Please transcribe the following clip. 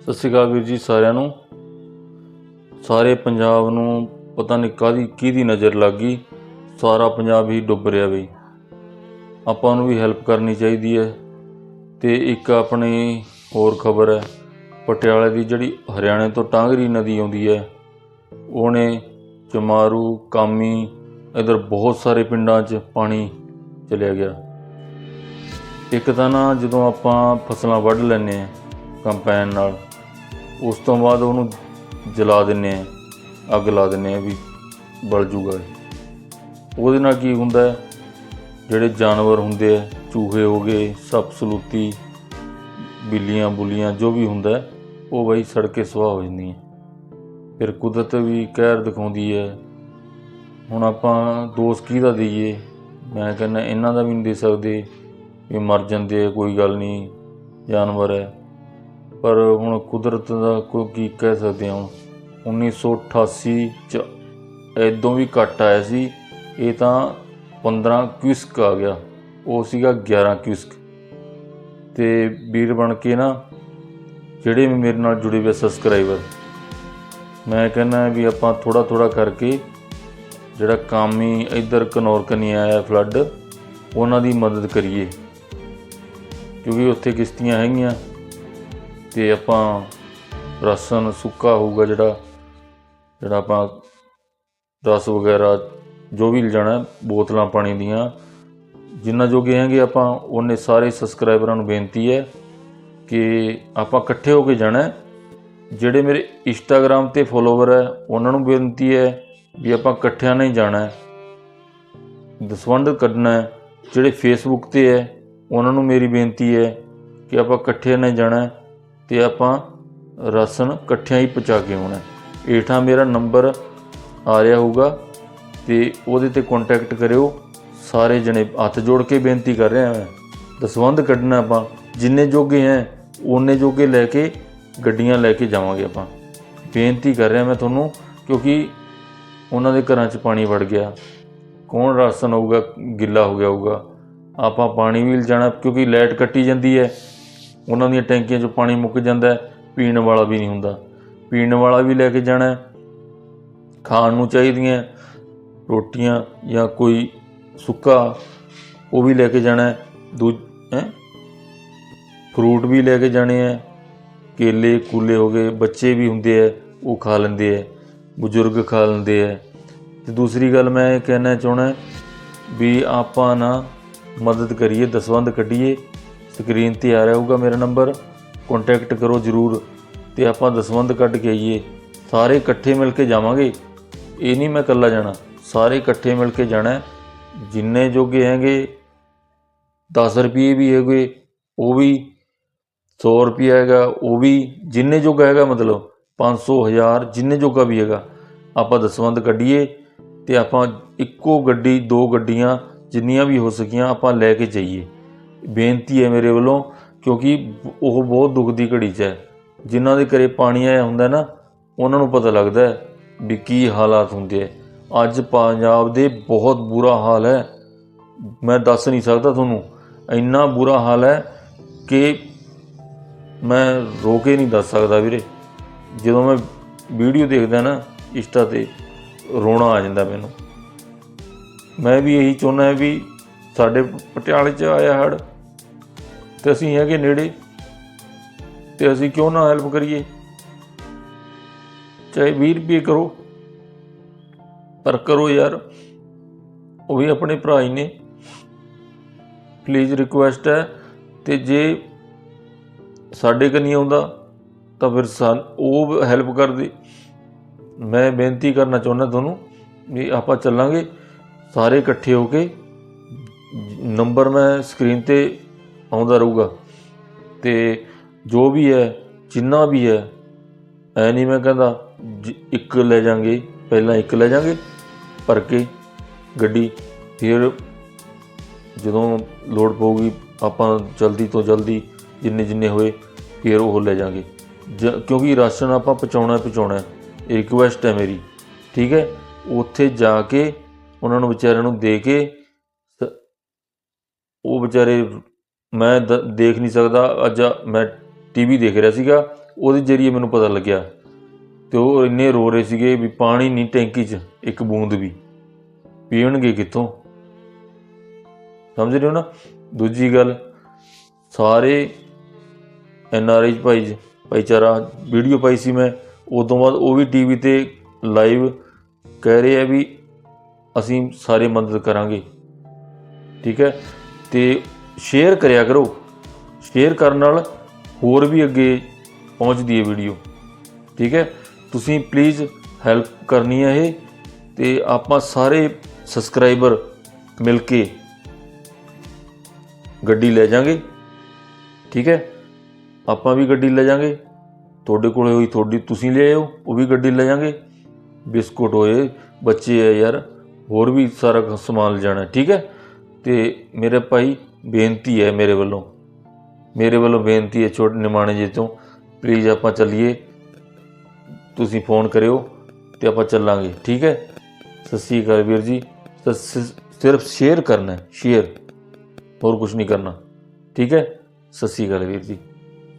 ਸਤਿ ਸ਼੍ਰੀ ਅਕਾਲ ਵੀਰ ਜੀ ਸਾਰਿਆਂ ਨੂੰ। ਸਾਰੇ ਪੰਜਾਬ ਨੂੰ ਪਤਾ ਨਹੀਂ ਕਾਦੀ ਕਿਹਦੀ ਨਜ਼ਰ ਲੱਗ ਗਈ। ਸਾਰਾ ਪੰਜਾਬ ਹੀ ਡੁੱਬ ਰਿਹਾ ਬਈ। ਆਪਾਂ ਨੂੰ ਵੀ ਹੈਲਪ ਕਰਨੀ ਚਾਹੀਦੀ ਹੈ। ਤੇ ਇੱਕ ਆਪਣੀ ਹੋਰ ਖਬਰ ਹੈ, ਪਟਿਆਲੇ ਦੀ ਜਿਹੜੀ ਹਰਿਆਣੇ ਤੋਂ ਟਾਂਗਰੀ ਨਦੀ ਆਉਂਦੀ ਹੈ, ਉਹਨੇ ਚਮਾਰੂ, ਕਾਮੀ, ਇਧਰ ਬਹੁਤ ਸਾਰੇ ਪਿੰਡਾਂ 'ਚ ਪਾਣੀ ਚਲਿਆ ਗਿਆ। ਇੱਕ ਤਾਂ ਨਾ ਜਦੋਂ ਆਪਾਂ ਫਸਲਾਂ ਵੱਢ ਲੈਂਦੇ ਆ ਕੰਪੈਨ ਨਾਲ ਉਸ ਤੋਂ ਬਾਅਦ ਉਹਨੂੰ ਜਲਾ ਦਿੰਨੇ ਆ, ਅੱਗ ਲਾ ਦਿੰਨੇ ਆ ਵੀ ਬਲ ਜੂਗਾ ਉਹਦੇ ਨਾਲ ਕੀ ਹੁੰਦਾ ਹੈ? ਜਿਹੜੇ ਜਾਨਵਰ ਹੁੰਦੇ ਆ, ਚੂਹੇ ਹੋ ਗਏ, ਸੱਪ, ਸਲੂਤੀ, ਬਿੱਲੀਆਂ, ਬੁੱਲੀਆਂ, ਜੋ ਵੀ ਹੁੰਦਾ ਉਹ ਬਈ ਸੜ ਕੇ ਸੁਆਹ ਹੋ ਜਾਂਦੀਆਂ। ਫਿਰ ਕੁਦਰਤ ਵੀ ਕਹਿਰ ਦਿਖਾਉਂਦੀ ਹੈ, ਹੁਣ ਆਪਾਂ ਦੋਸ਼ ਕਿਹਦਾ ਦਈਏ? ਮੈਂ ਕਹਿੰਦਾ, ਇਹਨਾਂ ਦਾ ਵੀ ਨਹੀਂ ਦੇ ਸਕਦੇ, ਵੀ ਮਰ ਜਾਂਦੇ ਆ, ਕੋਈ ਗੱਲ ਨਹੀਂ, ਜਾਨਵਰ ਹੈ। ਪਰ ਹੁਣ ਕੁਦਰਤ ਦਾ ਕੋਈ ਕੀ ਕਹਿ ਸਕਦੇ ਹਾਂ। ਹੁਣ 1988 ਚ ਐਦੋਂ ਵੀ ਘੱਟ ਆਇਆ ਸੀ। ਇਹ ਤਾਂ 15 ਕਿਊਸਕ ਆ ਗਿਆ। ਉਹ ਸੀਗਾ 11 ਕਿਊਸਕ। ਤੇ ਵੀਰ ਬਣ ਕੇ ਨਾ, ਜਿਹੜੇ ਵੀ ਮੇਰੇ ਨਾਲ ਜੁੜੇ ਹੋਏ ਸਬਸਕ੍ਰਾਈਬਰ ਮੈਂ ਕਹਿੰਦਾ ਵੀ ਆਪਾਂ ਥੋੜਾ ਥੋੜਾ ਕਰਕੇ ਜਿਹੜਾ ਕਾਮੀ ਇੱਧਰ ਕਨੌਰ ਕਨੀ ਆਇਆ ਫਲੱਡ ਉਹਨਾਂ ਦੀ ਮਦਦ ਕਰੀਏ। ਕਿਉਂਕਿ ਉੱਥੇ ਕਿਸ਼ਤੀਆਂ ਹੈਗੀਆਂ। ਤੇ ਆਪਾਂ ਰਾਸ਼ਨ ਸੁੱਕਾ ਹੋਊਗਾ ਜਿਹੜਾ ਜਿਹੜਾ ਆਪਾਂ ਰਸ ਵਗੈਰਾ ਜੋ ਵੀ ਲਿਜਾਣਾ, ਬੋਤਲਾਂ ਪਾਣੀ ਦੀਆਂ, ਜਿੰਨਾ ਜੋਗੇ ਹੈਗੇ ਆਪਾਂ, ਉਹਨੇ ਸਾਰੇ ਸਬਸਕ੍ਰਾਈਬਰਾਂ ਨੂੰ ਬੇਨਤੀ ਹੈ ਕਿ ਆਪਾਂ ਇਕੱਠੇ ਹੋ ਕੇ ਜਾਣਾ ਜਿਹੜੇ ਮੇਰੇ ਇੰਸਟਾਗ੍ਰam ਤੇ ਫੋਲੋਵਰ ਹੈ, ਉਹਨਾਂ ਨੂੰ ਬੇਨਤੀ ਹੈ ਵੀ ਆਪਾਂ ਇਕੱਠਿਆਂ ਨਹੀਂ ਜਾਣਾ ਹੈ। ਦਸਵੰਧ ਕੱਢਣਾ ਜਿਹੜੇ ਫੇਸਬੁੱਕ ਤੇ ਹੈ, ਉਹਨਾਂ ਨੂੰ ਮੇਰੀ ਬੇਨਤੀ ਹੈ ਕਿ ਆਪਾਂ ਇਕੱਠੇ ਨਹੀਂ ਜਾਣਾ ਤੇ ਆਪਾਂ ਰਾਸ਼ਨ ਇਕੱਠਿਆਂ ਹੀ ਪਹੁੰਚਾ ਕੇ ਆਉਣਾ ਹੈ। ਮੇਰਾ ਨੰਬਰ ਆ ਰਿਹਾ ਹੋਊਗਾ ਤੇ ਉਹਦੇ ਤੇ ਕੰਟੈਕਟ ਕਰਿਓ। ਸਾਰੇ ਜਣੇ ਹੱਥ ਜੋੜ ਕੇ ਬੇਨਤੀ ਕਰ ਰਿਹਾ ਮੈਂ। ਦਸਵੰਧ ਕੱਢਣਾ ਆਪਾਂ। ਜਿੰਨੇ ਜੋਗੇ ਹੈ ਉਹਨੇ ਜੋਗੇ ਲੈ ਕੇ ਗੱਡੀਆਂ ਲੈ ਕੇ ਜਾਵਾਂਗੇ ਆਪਾਂ। ਬੇਨਤੀ ਕਰ ਰਿਹਾ ਮੈਂ ਤੁਹਾਨੂੰ, ਕਿਉਂਕਿ ਉਹਨਾਂ ਦੇ ਘਰਾਂ 'ਚ ਪਾਣੀ ਵੜ ਗਿਆ। ਕੌਣ ਰਾਸ਼ਨ ਹੋਊਗਾ ਗਿੱਲਾ ਹੋ ਗਿਆ ਹੋਊਗਾ। ਆਪਾਂ ਪਾਣੀ ਵੀ ਲਿਜਾਣਾ ਕਿਉਂਕਿ ਲਾਈਟ ਕੱਟੀ ਜਾਂਦੀ ਹੈ। ਉਹਨਾਂ ਦੀਆਂ ਟੈਂਕੀਆਂ 'ਚੋਂ ਪਾਣੀ ਮੁੱਕ ਜਾਂਦਾ ਪੀਣ ਵਾਲਾ ਵੀ ਨਹੀਂ ਹੁੰਦਾ। ਪੀਣ ਵਾਲਾ ਵੀ ਲੈ ਕੇ ਜਾਣਾ ਖਾਣ ਨੂੰ ਚਾਹੀਦੀਆਂ ਰੋਟੀਆਂ ਜਾਂ ਕੋਈ ਸੁੱਕਾ ਉਹ ਵੀ ਲੈ ਕੇ ਜਾਣਾ ਦੂ ਹੈਂ? ਫਰੂਟ ਵੀ ਲੈ ਕੇ ਜਾਣੇ ਹੈ, ਕੇਲੇ, ਕੂਲੇ ਹੋ ਗਏ, ਬੱਚੇ ਵੀ ਹੁੰਦੇ ਹੈ, ਉਹ ਖਾ ਲੈਂਦੇ ਹੈ, ਬਜ਼ੁਰਗ ਖਾ ਲੈਂਦੇ ਹੈ। ਤੇ ਦੂਸਰੀ ਗੱਲ ਮੈਂ ਇਹ ਕਹਿਣਾ ਚਾਹਣਾ ਵੀ ਆਪਾਂ ਨਾ ਮਦਦ ਕਰੀਏ, ਦਸਵੰਧ ਕੱਢੀਏ ਸਕਰੀਨ ਤੇ ਆ ਰਿਹਾ ਹੋਊਗਾ ਮੇਰਾ ਨੰਬਰ। ਕੰਟੈਕਟ ਕਰੋ ਜਰੂਰ ਤੇ ਆਪਾਂ ਦਸਵੰਧ ਕੱਢ ਕੇ ਆਈਏ। ਸਾਰੇ ਇਕੱਠੇ ਮਿਲ ਕੇ ਜਾਵਾਂਗੇ। ਇਹ ਨਹੀਂ ਮੈਂ ਇਕੱਲਾ ਜਾਣਾ। ਸਾਰੇ ਇਕੱਠੇ ਮਿਲ ਕੇ ਜਾਣਾ ਜਿੰਨੇ ਜੋਗੇ ਹੈਗੇ 10 ਰੁਪਏ ਵੀ ਹੈਗੇ, ਉਹ ਵੀ 100 ਰੁਪਏ ਹੈਗਾ, ਉਹ ਵੀ ਜਿੰਨੇ ਜੋਗਾ ਹੈਗਾ ਮਤਲਬ 500 1000 ਜਿੰਨੇ ਜੋਗਾ ਵੀ ਹੈਗਾ, ਆਪਾਂ ਦਸਵੰਧ ਕੱਢੀਏ ਤੇ ਆਪਾਂ ਇੱਕੋ ਗੱਡੀ, ਦੋ ਗੱਡੀਆਂ ਜਿੰਨੀਆਂ ਵੀ ਹੋ ਸਕੀਆਂ ਆਪਾਂ ਲੈ ਕੇ ਜਾਈਏ। ਬੇਨਤੀ ਹੈ ਮੇਰੇ ਵੱਲੋਂ, ਕਿਉਂਕਿ ਉਹ ਬਹੁਤ ਦੁੱਖ ਦੀ ਘੜੀ 'ਚ ਹੈ। ਜਿਨ੍ਹਾਂ ਦੇ ਘਰੇ ਪਾਣੀ ਆਇਆ ਹੁੰਦਾ ਨਾ, ਉਹਨਾਂ ਨੂੰ ਪਤਾ ਲੱਗਦਾ ਹੈ ਵੀ ਕੀ ਹਾਲਾਤ ਹੁੰਦੇ ਆ ਅੱਜ ਪੰਜਾਬ ਦੇ ਬਹੁਤ ਬੁਰਾ ਹਾਲ ਹੈ। ਮੈਂ ਦੱਸ ਨਹੀਂ ਸਕਦਾ ਤੁਹਾਨੂੰ, ਇੰਨਾ ਬੁਰਾ ਹਾਲ ਹੈ ਕਿ ਮੈਂ ਰੋ ਕੇ ਨਹੀਂ ਦੱਸ ਸਕਦਾ ਵੀਰੇ। ਜਦੋਂ ਮੈਂ ਵੀਡੀਓ ਦੇਖਦਾ ਨਾ, ਇੰਸਟਾ ਤੇ ਰੋਣਾ ਆ ਜਾਂਦਾ ਮੈਨੂੰ। ਮੈਂ ਵੀ ਇਹੀ ਚਾਹੁੰਦਾ ਵੀ ਸਾਡੇ ਪਟਿਆਲੇ 'ਚ ਆਇਆ ਹੜ ਤੇ ਅਸੀਂ ਹੈਗੇ ਨੇੜੇ ਤੇ ਅਸੀਂ ਕਿਉਂ ਨਾ ਹੈਲਪ ਕਰੀਏ? ਚਾਹੇ 20 ਰੁਪਏ ਕਰੋ, ਪਰ ਕਰੋ ਯਾਰ। ਉਹ ਵੀ ਆਪਣੇ ਭਰਾ ਹੀ ਨੇ। ਪਲੀਜ਼ ਰਿਕੁਐਸਟ ਹੈ ਤੇ ਜੇ ਸਾਡੇ ਕੋ ਨਹੀਂ ਆਉਂਦਾ, ਤਾਂ ਫਿਰ ਸਾਨ ਉਹ ਹੈਲਪ ਕਰਦੇ ਮੈਂ ਬੇਨਤੀ ਕਰਨਾ ਚਾਹੁੰਦਾ ਤੁਹਾਨੂੰ ਵੀ ਆਪਾਂ ਚੱਲਾਂਗੇ, ਸਾਰੇ ਇਕੱਠੇ ਹੋ ਕੇ ਨੰਬਰ ਮੈਂ ਸਕਰੀਨ ਤੇ ਆਉਂਦਾ ਰਹੂਗਾ। ਤੇ ਜੋ ਵੀ ਹੈ, ਜਿੰਨਾ ਵੀ ਹੈ, ਐ ਨਹੀਂ ਮੈਂ ਕਹਿੰਦਾ ਜ- ਇੱਕ ਲੈ ਜਾਾਂਗੇ, ਪਹਿਲਾਂ ਇੱਕ ਲੈ ਜਾਾਂਗੇ, ਭਰ ਕੇ ਗੱਡੀ, ਫਿਰ ਜਦੋਂ ਲੋਡ ਪਊਗੀ ਆਪਾਂ ਜਲਦੀ ਤੋਂ ਜਲਦੀ ਜਿੰਨੇ ਜਿੰਨੇ ਹੋਏ, ਫਿਰ ਉਹ ਲੈ ਜਾਾਂਗੇ। ਜ- ਕਿਉਂਕਿ ਰਾਸ਼ਨ ਆਪਾਂ ਪਹੁੰਚਾਉਣਾ ਪਹੁੰਚਾਉਣਾ ਇਹ ਰਿਕੁਐਸਟ ਹੈ ਮੇਰੀ, ਠੀਕ ਹੈ? ਉੱਥੇ ਜਾ ਕੇ ਉਹਨਾਂ ਨੂੰ ਵਿਚਾਰਿਆਂ ਨੂੰ ਦੇ ਕੇ ਉਹ ਵਿਚਾਰੇ ਮੈਂ ਦ- ਦੇਖ ਨਹੀਂ ਸਕਦਾ। ਅੱਜ ਮੈਂ ਟੀਵੀ ਦੇਖ ਰਿਹਾ ਸੀਗਾ, ਉਹਦੇ ਜਰੀਏ ਮੈਨੂੰ ਪਤਾ ਲੱਗਿਆ ਤੇ ਉਹ ਇੰਨੇ ਰੋ ਰਹੇ ਸੀਗੇ ਵੀ ਪਾਣੀ ਨਹੀਂ ਟੈਂਕੀ 'ਚ, ਇੱਕ ਬੂੰਦ ਵੀ। ਪੀਣਗੇ ਕਿੱਥੋਂ? ਸਮਝ ਰਹੇ ਹੋ ਨਾ? ਦੂਜੀ ਗੱਲ, ਸਾਰੇ ਐਨ ਆਰ ਆਈ ਭਾਈ, ਭਾਈਚਾਰਾ, ਵੀਡੀਓ ਪਾਈ ਸੀ ਮੈਂ ਉਸ ਤੋਂ ਬਾਅਦ ਉਹ ਵੀ ਟੀਵੀ ਤੇ ਲਾਈਵ ਕਹਿ ਰਹੇ ਆ ਵੀ ਅਸੀਂ ਸਾਰੇ ਮਦਦ ਕਰਾਂਗੇ। ਠੀਕ ਹੈ? ਤੇ ਸ਼ੇਅਰ ਕਰਿਆ ਕਰੋ। ਸ਼ੇਅਰ ਕਰਨ ਨਾਲ ਹੋਰ ਵੀ ਅੱਗੇ ਪਹੁੰਚਦੀ ਹੈ ਵੀਡੀਓ ਠੀਕ ਹੈ? ਤੁਸੀਂ ਪਲੀਜ਼ ਹੈਲਪ ਕਰਨੀ ਹੈ ਇਹ ਤੇ ਆਪਾਂ ਸਾਰੇ ਸਬਸਕ੍ਰਾਈਬਰ ਮਿਲ ਕੇ ਗੱਡੀ ਲੈ ਜਾਾਂਗੇ। ਠੀਕ ਹੈ? ਆਪਾਂ ਵੀ ਗੱਡੀ ਲੈ ਜਾਾਂਗੇ। ਤੁਹਾਡੇ ਕੋਲੇ ਹੋਈ ਤੁਹਾਡੀ ਤੁਸੀਂ ਲੈ ਆਓ ਉਹ ਵੀ ਗੱਡੀ ਲੈ ਜਾਾਂਗੇ। ਬਿਸਕੁਟ ਹੋਏ, ਬੱਚੇ ਆ ਯਾਰ, ਹੋਰ ਵੀ ਸਾਰਾ ਸਮਾਨ ਲੈ ਜਾਣਾ ਠੀਕ ਹੈ? ਤੇ ਮੇਰੇ ਭਾਈ ਬੇਨਤੀ ਹੈ ਮੇਰੇ ਵੱਲੋਂ। ਮੇਰੇ ਵੱਲੋਂ ਬੇਨਤੀ ਹੈ ਛੋਟੇ ਨਿਮਾਣੇ ਜੀ ਤੋਂ ਪਲੀਜ਼ ਆਪਾਂ ਚੱਲੀਏ। ਤੁਸੀਂ ਫੋਨ ਕਰਿਓ ਤੇ ਆਪਾਂ ਚੱਲਾਂਗੇ, ਠੀਕ ਹੈ? ਸਤਿ ਸ਼੍ਰੀ ਅਕਾਲ ਵੀਰ ਜੀ। ਸਿਰਫ ਸ਼ੇਅਰ ਕਰਨਾ ਹੈ ਸ਼ੇਅਰ ਹੋਰ ਕੁਝ ਨਹੀਂ ਕਰਨਾ, ਠੀਕ ਹੈ? ਸਤਿ ਸ਼੍ਰੀ ਅਕਾਲ ਵੀਰ ਜੀ।